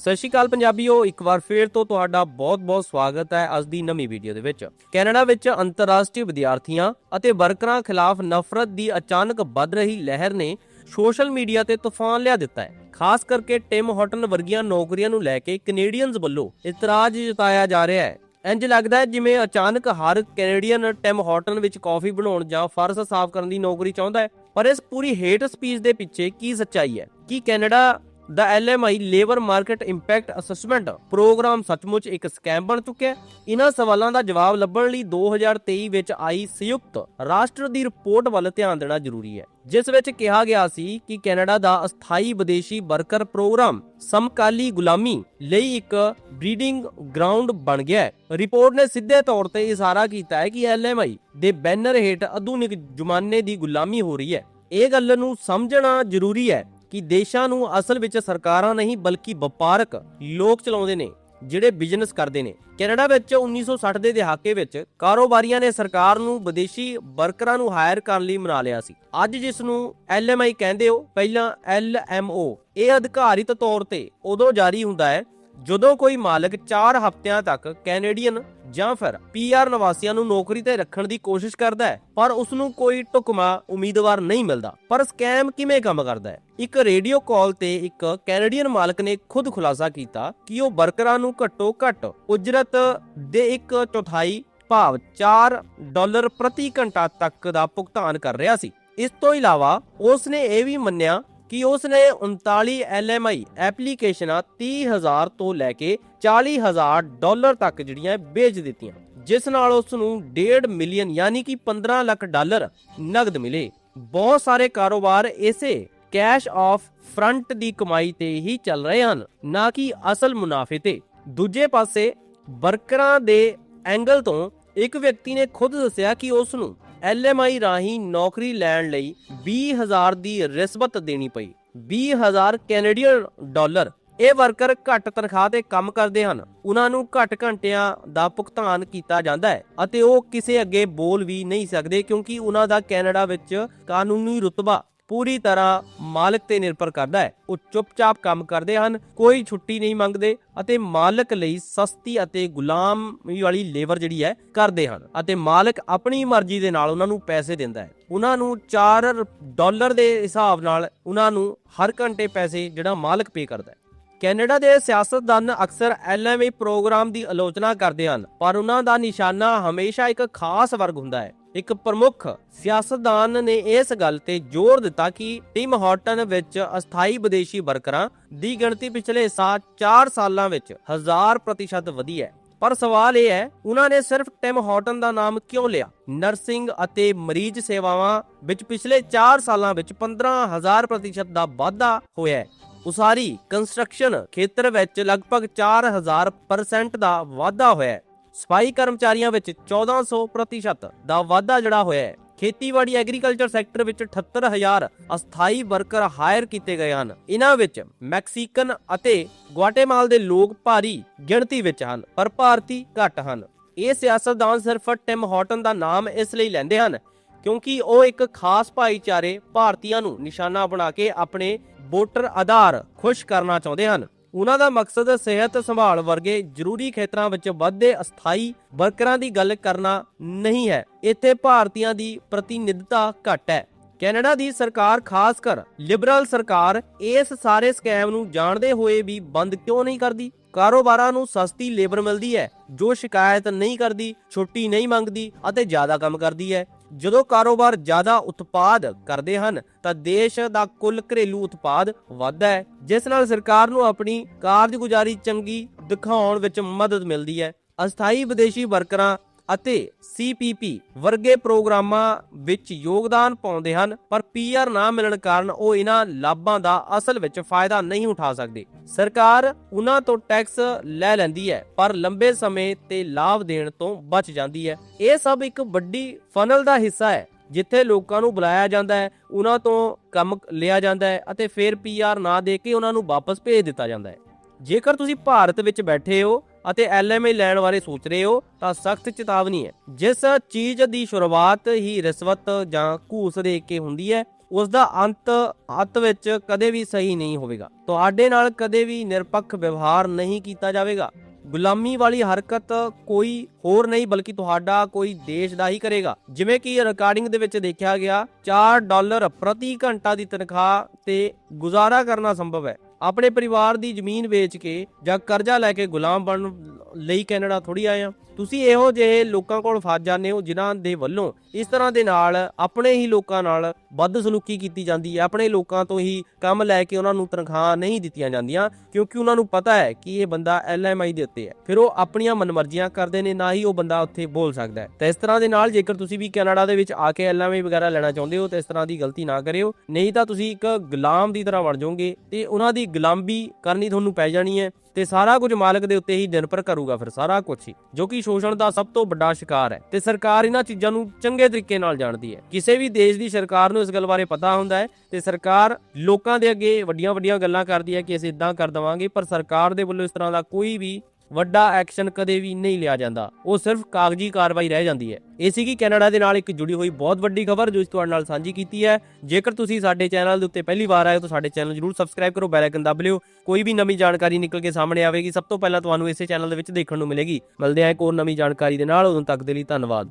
ਸਤਿ ਸ਼੍ਰੀ ਅਕਾਲ ਪੰਜਾਬੀਓ, ਇੱਕ ਵਾਰ ਫੇਰ ਤੋਂ ਤੁਹਾਡਾ ਬਹੁਤ-ਬਹੁਤ ਸਵਾਗਤ ਹੈ ਅੱਜ ਦੀ ਨਵੀਂ ਵੀਡੀਓ ਦੇ ਵਿੱਚ। ਕੈਨੇਡਾ ਵਿੱਚ ਅੰਤਰਰਾਸ਼ਟਰੀ ਵਿਦਿਆਰਥੀਆਂ ਅਤੇ ਵਰਕਰਾਂ ਖਿਲਾਫ ਨਫ਼ਰਤ ਦੀ ਅਚਾਨਕ ਵੱਧ ਰਹੀ ਲਹਿਰ ਨੇ ਸੋਸ਼ਲ ਮੀਡੀਆ ਤੇ ਤੂਫਾਨ ਲਿਆ ਦਿੱਤਾ ਹੈ। ਖਾਸ ਕਰਕੇ ਟਿਮ ਹਾਟਨ ਵਰਗੀਆਂ ਨੌਕਰੀਆਂ ਨੂੰ ਲੈ ਕੇ ਕੈਨੇਡੀਅਨਜ਼ ਵੱਲੋਂ ਇਤਰਾਜ਼ ਜਤਾਇਆ ਜਾ ਰਿਹਾ ਹੈ। ਇੰਜ ਲੱਗਦਾ ਹੈ ਜਿਵੇਂ ਅਚਾਨਕ ਹਰ ਕੈਨੇਡੀਅਨ ਟਿਮ ਹੋਟਲ ਵਿੱਚ ਕਾਫੀ ਬਣਾਉਣ ਜਾਂ ਫਰਸ਼ ਸਾਫ਼ ਕਰਨ ਦੀ ਨੌਕਰੀ ਚਾਹੁੰਦਾ ਹੈ। ਪਰ ਇਸ ਪੂਰੀ ਹੇਟ ਸਪੀਚ ਦੇ ਪਿੱਛੇ ਕੀ ਸੱਚਾਈ ਹੈ? ਕੀ ਕੈਨੇਡਾ ਦਾ LMI labour market impact assessment programme ਸੱਚਮੁੱਚ ਇੱਕ ਸਕੈਮ ਬਣ ਚੁੱਕਿਆ ਹੈ। ਇਹਨਾਂ ਸਵਾਲਾਂ ਦਾ ਜਵਾਬ ਲੱਭਣ ਲਈ 2023 ਵਿੱਚ ਆਈ ਸੰਯੁਕਤ ਰਾਸ਼ਟਰ ਦੀ ਰਿਪੋਰਟ ਵੱਲ ਧਿਆਨ ਦੇਣਾ ਜ਼ਰੂਰੀ ਹੈ, ਜਿਸ ਵਿੱਚ ਕਿਹਾ ਗਿਆ ਸੀ ਕਿ ਕੈਨੇਡਾ ਦਾ ਅਸਥਾਈ ਵਿਦੇਸ਼ੀ ਵਰਕਰ ਪ੍ਰੋਗਰਾਮ ਸਮਕਾਲੀ ਗੁਲਾਮੀ ਲਈ ਇੱਕ ਬਰੀਡਿੰਗ ਗਰਾਊਂਡ ਬਣ ਗਿਆ ਹੈ। ਰਿਪੋਰਟ ਨੇ ਸਿੱਧੇ ਤੌਰ ਤੇ ਇਸ਼ਾਰਾ ਕੀਤਾ ਹੈ ਕਿ ਐਲਐਮਆਈ ਦੇ ਬੈਨਰ ਹੇਠ ਆਧੁਨਿਕ ਜ਼ਮਾਨੇ ਦੀ ਗੁਲਾਮੀ ਹੋ ਰਹੀ ਹੈ। ਇਹ ਗੱਲ ਨੂੰ ਸਮਝਣਾ ਜ਼ਰੂਰੀ ਹੈ ਕਿ ਦੇਸ਼ਾਂ ਨੂੰ ਅਸਲ ਵਿੱਚ ਸਰਕਾਰਾਂ ਨਹੀਂ, ਬਲਕਿ ਵਪਾਰਕ ਲੋਕ ਚਲਾਉਂਦੇ ਨੇ, ਜਿਹੜੇ ਬਿਜ਼ਨਸ ਕਰਦੇ ਨੇ। ਕੈਨੇਡਾ ਵਿੱਚ 1960 ਦੇ ਦਹਾਕੇ ਵਿੱਚ ਕਾਰੋਬਾਰੀਆਂ ਨੇ ਸਰਕਾਰ ਨੂੰ ਵਿਦੇਸ਼ੀ ਵਰਕਰਾਂ ਨੂੰ ਹਾਇਰ ਕਰਨ ਲਈ ਮਨਾ ਲਿਆ ਸੀ। ਅੱਜ ਜਿਸ ਨੂੰ ਐਲਐਮਆਈ ਕਹਿੰਦੇ ਹੋ, ਪਹਿਲਾਂ ਐਲਐਮਓ। ਇਹ ਅਧਿਕਾਰਿਤ ਤੌਰ ਤੇ ਉਦੋਂ ਜਾਰੀ ਹੁੰਦਾ ਹੈ, ਜਦੋਂ ਕੋਈ ਮਾਲਕ 4 ਹਫ਼ਤਿਆਂ ਤੱਕ ਕੈਨੇਡੀਅਨ ਜਾਂ ਫਿਰ ਪੀਆਰ ਨਿਵਾਸੀਆਂ ਨੂੰ ਨੌਕਰੀ ਤੇ ਰੱਖਣ ਦੀ ਕੋਸ਼ਿਸ਼ ਕਰਦਾ ਹੈ, ਪਰ ਉਸ ਨੂੰ ਕੋਈ ਢੁਕਮਾ ਉਮੀਦਵਾਰ ਨਹੀਂ ਮਿਲਦਾ। ਪਰ ਸਕੈਮ ਕਿਵੇਂ ਕੰਮ ਕਰਦਾ ਹੈ? ਇੱਕ ਰੇਡੀਓ ਕਾਲ ਤੇ ਇੱਕ ਕੈਨੇਡੀਅਨ ਮਾਲਕ ਨੇ ਖੁਦ ਖੁਲਾਸਾ ਕੀਤਾ ਕਿ ਉਹ ਵਰਕਰਾਂ ਨੂੰ ਘੱਟੋ ਘੱਟ ਉਜਰਤ ਦੇ ਇੱਕ ਚੌਥਾਈ ਭਾਵ 4 ਡਾਲਰ ਪ੍ਰਤੀ ਘੰਟਾ ਤੱਕ ਦਾ ਭੁਗਤਾਨ ਕਰ ਰਿਹਾ ਸੀ। ਇਸ ਤੋਂ ਇਲਾਵਾ ਉਸ ਨੇ ਇਹ ਵੀ ਮੰਨਿਆ ਕਿ ਉਸ ਨੇ 39 LMI ਐਪਲੀਕੇਸ਼ਨਾਂ 30000 ਤੋਂ ਲੈ ਕੇ 40000 ਡਾਲਰ ਤੱਕ ਜਿਹੜੀਆਂ ਵੇਚ ਦਿੱਤੀਆਂ, ਜਿਸ ਨਾਲ ਉਸ ਨੂੰ 1.5 ਮਿਲੀਅਨ ਯਾਨੀ ਕਿ 15 ਲੱਖ ਡਾਲਰ ਨਗਦ ਮਿਲੇ। ਬਹੁਤ ਸਾਰੇ ਕਾਰੋਬਾਰ ਇਸੇ ਕੈਸ਼ ਆਫ ਫਰੰਟ ਦੀ ਕਮਾਈ ਤੇ ਹੀ ਚੱਲ ਰਹੇ ਹਨ, ਨਾ ਕਿ ਅਸਲ ਮੁਨਾਫੇ ਤੇ। ਦੂਜੇ ਪਾਸੇ ਵਰਕਰਾਂ ਦੇ ਐਂਗਲ ਤੋਂ ਇੱਕ ਵਿਅਕਤੀ ਨੇ ਖੁਦ ਦੱਸਿਆ ਕਿ ਉਸ ਨੂੰ ਐਲਐਮਆਈ ਰਾਹੀਂ ਨੌਕਰੀ ਲੈਣ ਲਈ 20000 ਦੀ ਰਿਸ਼ਵਤ ਦੇਣੀ ਪਈ। 20000 ਕੈਨੇਡੀਅਨ ਡਾਲਰ। ਇਹ ਵਰਕਰ ਘੱਟ ਤਨਖਾਹ ਤੇ ਕੰਮ ਕਰਦੇ ਹਨ। ਉਹਨਾਂ ਨੂੰ ਘੱਟ ਘੰਟਿਆਂ ਦਾ ਭੁਗਤਾਨ ਕੀਤਾ ਜਾਂਦਾ ਹੈ ਅਤੇ ਉਹ ਕਿਸੇ ਅੱਗੇ ਬੋਲ ਵੀ ਨਹੀਂ ਸਕਦੇ ਕਿਉਂਕਿ ਉਹਨਾਂ ਦਾ ਕੈਨੇਡਾ ਵਿੱਚ ਕਾਨੂੰਨੀ ਰੁਤਬਾ ਪੂਰੀ ਤਰ੍ਹਾਂ ਮਾਲਕ ਤੇ ਨਿਰਭਰ ਕਰਦਾ ਹੈ। ਉਹ ਚੁੱਪਚਾਪ ਕੰਮ ਕਰਦੇ ਹਨ, ਕੋਈ ਛੁੱਟੀ ਨਹੀਂ ਮੰਗਦੇ ਅਤੇ ਮਾਲਕ ਲਈ ਸਸਤੀ ਅਤੇ ਗੁਲਾਮੀ ਵਾਲੀ ਲੇਬਰ ਜਿਹੜੀ ਹੈ, ਕਰਦੇ ਹਨ ਅਤੇ ਮਾਲਕ ਆਪਣੀ ਮਰਜ਼ੀ ਦੇ ਨਾਲ ਉਹਨਾਂ ਨੂੰ ਪੈਸੇ ਦਿੰਦਾ ਹੈ। ਉਹਨਾਂ ਨੂੰ 4 ਡਾਲਰ ਦੇ ਹਿਸਾਬ ਨਾਲ ਉਹਨਾਂ ਨੂੰ ਹਰ ਘੰਟੇ ਪੈਸੇ ਜਿਹੜਾ ਮਾਲਕ ਪੇ ਕਰਦਾ ਹੈ। ਕੈਨੇਡਾ ਦੇ ਸਿਆਸਤਦਾਨ ਅਕਸਰ ਐਲਐਮਏ ਪ੍ਰੋਗਰਾਮ ਦੀ ਆਲੋਚਨਾ ਕਰਦੇ ਹਨ, ਪਰ ਉਹਨਾਂ ਦਾ ਨਿਸ਼ਾਨਾ ਹਮੇਸ਼ਾ ਇੱਕ ਖਾਸ ਵਰਗ ਹੁੰਦਾ ਹੈ। ਇੱਕ ਪ੍ਰਮੁੱਖ ਸਿਆਸਤਦਾਨ ਨੇ ਇਸ ਗੱਲ ਤੇ ਜ਼ੋਰ ਦਿੱਤਾ ਕਿ ਟਿਮ ਹਾਟਨ ਵਿੱਚ ਅਸਥਾਈ ਵਿਦੇਸ਼ੀ ਵਰਕਰਾਂ ਦੀ ਗਿਣਤੀ ਪਿਛਲੇ ਸਾਲ 4 ਸਾਲਾਂ ਵਿੱਚ 1000% ਵਧੀ ਹੈ। ਪਰ ਸਵਾਲ ਇਹ ਹੈ, ਉਹਨਾਂ ਨੇ ਸਿਰਫ ਟਿਮ ਹਾਟਨ ਦਾ ਨਾਮ ਕਿਉਂ ਲਿਆ? ਨਰਸਿੰਗ ਅਤੇ ਮਰੀਜ਼ ਸੇਵਾਵਾਂ ਵਿੱਚ ਪਿਛਲੇ 4 ਸਾਲਾਂ ਵਿੱਚ 15000% ਦਾ ਵਾਧਾ ਹੋਇਆ ਹੈ। ਉਸਾਰੀ ਕੰਸਟਰਕਸ਼ਨ ਖੇਤਰ ਵਿੱਚ ਲਗਭਗ 4000% ਦਾ ਵਾਧਾ ਹੋਇਆ ਹੈ। ਸਫ਼ਾਈ ਕਰਮਚਾਰੀਆਂ ਵਿੱਚ 1400% ਦਾ ਵਾਧਾ ਜਿਹੜਾ ਹੋਇਆ ਹੈ। ਖੇਤੀਬਾੜੀ ਐਗਰੀਕਲਚਰ ਸੈਕਟਰ ਵਿੱਚ 78000 ਅਸਥਾਈ ਵਰਕਰ ਹਾਇਰ ਕੀਤੇ ਗਏ ਹਨ। ਇਹਨਾਂ ਵਿੱਚ ਮੈਕਸੀਕਨ ਅਤੇ ਗੁਆਟੇਮਾਲ ਦੇ ਲੋਕ ਭਾਰੀ ਗਿਣਤੀ ਵਿੱਚ ਹਨ, ਪਰ ਭਾਰਤੀ ਘੱਟ ਹਨ। ਇਹ ਸਿਆਸਤਦਾਨ ਸਿਰਫ ਟਿਮ ਹਾਟਨ ਦਾ ਨਾਮ ਇਸ ਲਈ ਲੈਂਦੇ ਹਨ ਕਿਉਂਕਿ ਉਹ ਇੱਕ ਖਾਸ ਭਾਈਚਾਰੇ ਭਾਰਤੀਆਂ ਨੂੰ ਨਿਸ਼ਾਨਾ ਬਣਾ ਕੇ ਆਪਣੇ ਵੋਟਰ ਆਧਾਰ ਖੁਸ਼ ਕਰਨਾ ਚਾਹੁੰਦੇ ਹਨ। ਉਹਨਾਂ ਦਾ ਮਕਸਦ ਸਿਹਤ ਸੰਭਾਲ ਵਰਗੇ ਜ਼ਰੂਰੀ ਖੇਤਰਾਂ ਵਿੱਚ ਵੱਧਦੇ ਅਸਥਾਈ ਵਰਕਰਾਂ ਦੀ ਗੱਲ ਕਰਨਾ ਨਹੀਂ ਹੈ। ਇੱਥੇ ਭਾਰਤੀਆਂ ਦੀ ਪ੍ਰਤੀਨਿਧਤਾ ਘੱਟ ਹੈ। ਕੈਨੇਡਾ ਦੀ ਸਰਕਾਰ, ਖਾਸ ਕਰ ਲਿਬਰਲ ਸਰਕਾਰ, ਇਸ ਸਾਰੇ ਸਕੈਮ ਨੂੰ ਜਾਣਦੇ ਹੋਏ ਵੀ ਬੰਦ ਕਿਉਂ ਨਹੀਂ ਕਰਦੀ? ਕਾਰੋਬਾਰਾਂ ਨੂੰ ਸਸਤੀ ਲੇਬਰ ਮਿਲਦੀ ਹੈ, ਜੋ ਸ਼ਿਕਾਇਤ ਨਹੀਂ ਕਰਦੀ, ਛੁੱਟੀ ਨਹੀਂ ਮੰਗਦੀ ਅਤੇ ਜ਼ਿਆਦਾ ਕੰਮ ਕਰਦੀ ਹੈ। ਜਦੋਂ ਕਾਰੋਬਾਰ ਜ਼ਿਆਦਾ ਉਤਪਾਦ ਕਰਦੇ ਹਨ, ਤਾਂ ਦੇਸ਼ ਦਾ ਕੁੱਲ ਘਰੇਲੂ ਉਤਪਾਦ ਵੱਧਦਾ ਹੈ, ਜਿਸ ਨਾਲ ਸਰਕਾਰ ਨੂੰ ਆਪਣੀ ਕਾਰਜਗੁਜ਼ਾਰੀ ਚੰਗੀ ਦਿਖਾਉਣ ਵਿੱਚ ਮਦਦ ਮਿਲਦੀ ਹੈ। ਅਸਥਾਈ ਵਿਦੇਸ਼ੀ ਵਰਕਰਾਂ ਅਤੇ ਸੀਪੀਪੀ ਵਰਗੇ ਪ੍ਰੋਗਰਾਮਾਂ ਵਿੱਚ ਯੋਗਦਾਨ ਪਾਉਂਦੇ ਹਨ, ਪਰ ਪੀਆਰ ਨਾ ਮਿਲਣ ਕਾਰਨ ਉਹ ਇਹਨਾਂ ਲਾਭਾਂ ਦਾ ਅਸਲ ਵਿੱਚ ਫਾਇਦਾ ਨਹੀਂ ਉਠਾ ਸਕਦੇ। ਸਰਕਾਰ ਉਹਨਾਂ ਤੋਂ ਟੈਕਸ ਲੈ ਲੈਂਦੀ ਹੈ, ਪਰ ਲੰਬੇ ਸਮੇਂ ਤੇ ਲਾਭ ਦੇਣ ਤੋਂ ਬਚ ਜਾਂਦੀ ਹੈ। ਇਹ ਸਭ ਇੱਕ ਵੱਡੀ ਫਨਲ ਦਾ ਹਿੱਸਾ ਹੈ, ਜਿੱਥੇ ਲੋਕਾਂ ਨੂੰ ਬੁਲਾਇਆ ਜਾਂਦਾ ਹੈ, ਉਹਨਾਂ ਤੋਂ ਕੰਮ ਲਿਆ ਜਾਂਦਾ ਹੈ ਅਤੇ ਫਿਰ ਪੀਆਰ ਨਾ ਦੇ ਕੇ ਉਹਨਾਂ ਨੂੰ ਵਾਪਸ ਭੇਜ ਦਿੱਤਾ ਜਾਂਦਾ ਹੈ। ਜੇਕਰ ਤੁਸੀਂ ਭਾਰਤ ਵਿੱਚ ਬੈਠੇ ਹੋ ਅਤੇ ਐਲਐਮਏ ਲੈਣ ਬਾਰੇ ਸੋਚ ਰਹੇ ਹੋ, ਤਾਂ ਸਖਤ ਚੇਤਾਵਨੀ ਹੈ। ਜਿਸ ਚੀਜ਼ ਦੀ ਸ਼ੁਰੂਆਤ ਹੀ ਰਿਸ਼ਵਤ ਜਾਂ ਘੂਸ ਦੇ ਕੇ ਹੁੰਦੀ ਹੈ ਉਸ ਦਾ ਅੰਤ, ਅੱਤ ਵਿੱਚ ਕਦੇ ਵੀ ਸਹੀ ਨਹੀਂ ਹੋਵੇਗਾ। ਤੁਹਾਡੇ ਨਾਲ ਕਦੇ ਵੀ ਨਿਰਪੱਖ ਵਿਵਹਾਰ ਨਹੀਂ ਕੀਤਾ ਜਾਵੇਗਾ। ਗੁਲਾਮੀ ਵਾਲੀ ਹਰਕਤ ਕੋਈ ਹੋਰ ਨਹੀਂ, ਬਲਕਿ ਤੁਹਾਡਾ ਕੋਈ ਦੇਸ਼ ਦਾ ਹੀ ਕਰੇਗਾ। ਜਿਵੇਂ ਕਿ ਰਿਕਾਰਡਿੰਗ ਦੇ ਵਿੱਚ ਦੇਖਿਆ ਗਿਆ 4 ਡਾਲਰ ਪ੍ਰਤੀ ਘੰਟਾ ਦੀ ਤਨਖਾਹ ਤੇ ਗੁਜ਼ਾਰਾ ਕਰਨਾ ਸੰਭਵ ਹੈ। ਆਪਣੇ ਪਰਿਵਾਰ ਦੀ ਜ਼ਮੀਨ ਵੇਚ ਕੇ ਜਾਂ ਕਰਜ਼ਾ ਲੈ ਕੇ ਗੁਲਾਮ ਬਣਨ ਲਈ ਕੈਨੇਡਾ ਥੋੜੀ ਆਏ ਆ ਤੁਸੀਂ ਇਹੋ ਜਿਹੇ ਲੋਕਾਂ ਕੋਲ ਫਸ ਜਾਂਦੇ ਹੋ ਜਿਨ੍ਹਾਂ ਦੇ ਵੱਲੋਂ ਇਸ ਤਰ੍ਹਾਂ ਦੇ ਨਾਲ ਆਪਣੇ ਹੀ ਲੋਕਾਂ ਨਾਲ ਬਦਸਲੂਕੀ ਕੀਤੀ ਜਾਂਦੀ ਹੈ। ਆਪਣੇ ਲੋਕਾਂ ਤੋਂ ਹੀ ਕੰਮ ਲੈ ਕੇ ਉਹਨਾਂ ਨੂੰ ਤਨਖਾਹ ਨਹੀਂ ਦਿੱਤੀਆਂ ਜਾਂਦੀਆਂ ਕਿਉਂਕਿ ਉਹਨਾਂ ਨੂੰ ਪਤਾ ਹੈ ਕਿ ਇਹ ਬੰਦਾ ਐਲਐਮਆਈ ਦੇ ਉੱਤੇ ਹੈ। ਫਿਰ ਉਹ ਆਪਣੀਆਂ ਮਨਮਰਜ਼ੀਆਂ ਕਰਦੇ ਨੇ, ਨਾ ਹੀ ਉਹ ਬੰਦਾ ਉੱਥੇ ਬੋਲ ਸਕਦਾ ਹੈ। ਤਾਂ ਇਸ ਤਰ੍ਹਾਂ ਦੇ ਨਾਲ ਜੇਕਰ ਤੁਸੀਂ ਵੀ ਕੈਨੇਡਾ ਦੇ ਵਿੱਚ ਆ ਕੇ ਐਲਐਮਆਈ ਵਗੈਰਾ ਲੈਣਾ ਚਾਹੁੰਦੇ ਹੋ, ਤਾਂ ਇਸ ਤਰ੍ਹਾਂ ਦੀ ਗਲਤੀ ਨਾ ਕਰਿਓ। ਨਹੀਂ ਤਾਂ ਤੁਸੀਂ ਇੱਕ ਗੁਲਾਮ ਦੀ ਤਰ੍ਹਾਂ ਬਣ ਜਾਓਗੇ ਤੇ ਉਹਨਾਂ ਦੀ ਗੁਲਾਮੀ ਕਰਨੀ ਤੁਹਾਨੂੰ ਪੈ ਜਾਣੀ ਹੈ। ਤੇ ਸਾਰਾ ਕੁਝ ਮਾਲਕ ਦੇ ਉੱਤੇ ਹੀ ਨਿਰਭਰ ਕਰੂਗਾ ਫਿਰ ਸਾਰਾ ਕੁਝ ਹੀ, ਜੋ ਕਿ ਸ਼ੋਸ਼ਣ ਦਾ ਸਭ ਤੋਂ ਵੱਡਾ ਸ਼ਿਕਾਰ ਹੈ ਤੇ ਸਰਕਾਰ ਇਹਨਾਂ ਚੀਜ਼ਾਂ ਨੂੰ ਚੰਗੇ ਤਰੀਕੇ ਨਾਲ ਜਾਣਦੀ ਹੈ। ਕਿਸੇ ਵੀ ਦੇਸ਼ ਦੀ ਸਰਕਾਰ ਨੂੰ ਇਸ ਗੱਲ ਬਾਰੇ ਪਤਾ ਹੁੰਦਾ ਹੈ ਤੇ ਸਰਕਾਰ ਲੋਕਾਂ ਦੇ ਅੱਗੇ ਵੱਡੀਆਂ ਵੱਡੀਆਂ ਗੱਲਾਂ ਕਰਦੀ ਹੈ ਕਿ ਅਸੀਂ ਇਦਾਂ ਕਰ ਦਵਾਂਗੇ, ਪਰ ਸਰਕਾਰ ਦੇ ਵੱਲੋਂ ਇਸ ਤਰ੍ਹਾਂ ਦਾ ਕੋਈ ਵੀ ਵੱਡਾ ਐਕਸ਼ਨ ਕਦੇ ਵੀ ਨਹੀਂ ਲਿਆ ਜਾਂਦਾ। ਉਹ ਸਿਰਫ ਕਾਗਜ਼ੀ ਕਾਰਵਾਈ ਰਹਿ ਜਾਂਦੀ ਹੈ। ਇਹ ਸੀਗੀ ਕੈਨੇਡਾ ਦੇ ਨਾਲ ਇੱਕ ਜੁੜੀ ਹੋਈ ਬਹੁਤ ਵੱਡੀ ਖਬਰ ਜੋ ਇਸ ਤੁਹਾਡੇ ਨਾਲ ਸਾਂਝੀ ਕੀਤੀ ਹੈ। ਜੇਕਰ ਤੁਸੀਂ ਸਾਡੇ ਚੈਨਲ ਦੇ ਉੱਤੇ ਪਹਿਲੀ ਵਾਰ ਆਏ ਹੋ ਤਾਂ ਸਾਡੇ ਚੈਨਲ ਜਰੂਰ ਸਬਸਕ੍ਰਾਈਬ ਕਰੋ, ਬੈਲ ਆਈਕਨ ਦਬ ਲਿਓ। ਕੋਈ ਵੀ ਨਵੀਂ ਜਾਣਕਾਰੀ ਨਿਕਲ ਕੇ ਸਾਹਮਣੇ ਆਵੇਗੀ, ਸਭ ਤੋਂ ਪਹਿਲਾਂ ਤੁਹਾਨੂੰ ਇਸੇ ਚੈਨਲ ਦੇ ਵਿੱਚ ਦੇਖਣ ਨੂੰ ਮਿਲੇਗੀ। ਮਿਲਦੇ ਹਾਂ ਇੱਕ ਹੋਰ ਨਵੀਂ ਜਾਣਕਾਰੀ ਦੇ ਨਾਲ। ਉਦੋਂ ਤੱਕ ਦੇ ਲਈ ਧੰਨਵਾਦ।